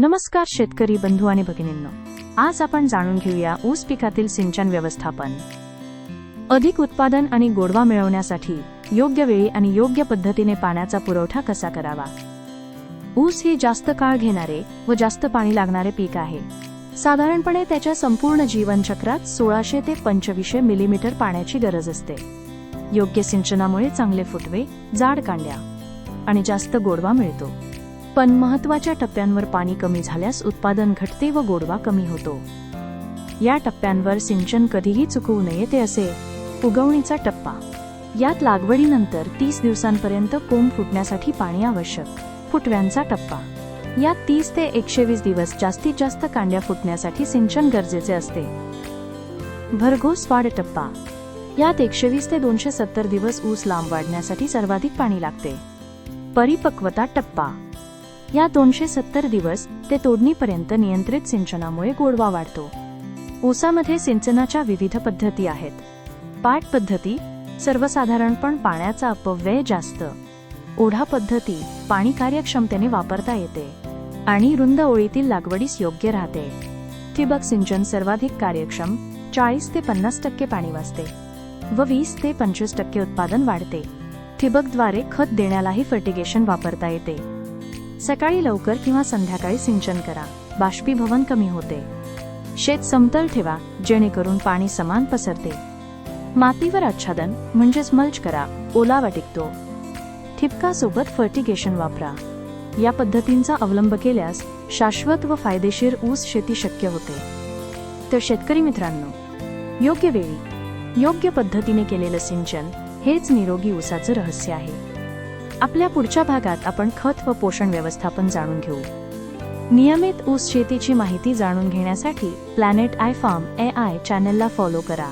नमस्कार शेतकरी बंधू आणि भगिनींनो. आज आपण जाणून घेऊया ऊस पिकातील सिंचन व्यवस्थापन. अधिक उत्पादन आणि गोडवा मिळवण्यासाठी योग्य वेळी आणि योग्य पद्धतीने पाण्याचा पुरवठा कसा करावा? ऊस हे जास्त काळ घेणारे व जास्त पाणी लागणारे पीक आहे. साधारणपणे त्याच्या संपूर्ण जीवनचक्रात सोळाशे ते पंचवीसशे मिलीमीटर पाण्याची गरज असते. योग्य सिंचनामुळे चांगले फुटवे जाड कांड्या आणि जास्त गोडवा मिळतो. पण महत्त्वाच्या टप्प्यांवर पाणी कमी झाल्यास उत्पादन घटते व गोडवा कमी होतो. या टप्प्यांवर सिंचन कधीही चुकवू नये ते असे उगवणीचा टप्पा. यात लागवडीनंतर तीस दिवसांपर्यंत कोंब फुटण्यासाठी पाणी आवश्यक. फुटव्यांचा टप्पा. यात तीस ते एकशे वीस दिवस जास्तीत जास्त कांड्या फुटण्यासाठी सिंचन गरजेचे असते. भरघोस वाढ टप्पा. यात एकशे वीस ते दोनशे सत्तर दिवस ऊस लांब वाढण्यासाठी सर्वाधिक पाणी लागते. परिपक्वता टप्पा. या दोनशे सत्तर दिवस ते तोडणीपर्यंत नियंत्रित सिंचनामुळे गोडवा वाढतो. ऊसामध्ये सिंचनाच्या विविध पद्धती आहेत. पाट पद्धती सर्वसाधारणपण पाण्याचा अपव्यय जास्त. ओढा पद्धती पाणी कार्यक्षमतेने वापरता येते. आणि रुंद ओळीतील लागवडीस योग्य राहते. ठिबक सिंचन सर्वाधिक कार्यक्षम चाळीस ते पन्नास टक्के पाणी वाचते व वीस ते पंचवीस टक्के उत्पादन वाढते. ठिबकद्वारे खत देण्यालाही फर्टिगेशन वापरता येते. सकाळी लवकर किंवा संध्याकाळी सिंचन करा. बाष्पीभवन कमी होते. शेत समतल ठेवा जेणेकरून पाणी समान पसरते. मातीवर आच्छादन म्हणजेच मल्च करा. ओलावा टिकतो ठिपकासोबत फर्टिगेशन वापरा. या पद्धतींचा अवलंब केल्यास शाश्वत व फायदेशीर ऊस शेती शक्य होते. तर शेतकरी मित्रांनो योग्य वेळी योग्य पद्धतीने केलेलं सिंचन हेच निरोगी ऊसाचं रहस्य आहे. आपल्या पुढच्या भागात आपण खत व पोषण व्यवस्थापन जाणून घेऊ. नियमित ऊस शेतीची माहिती जाणून घेण्यासाठी planet I farm A I चॅनलला फॉलो करा.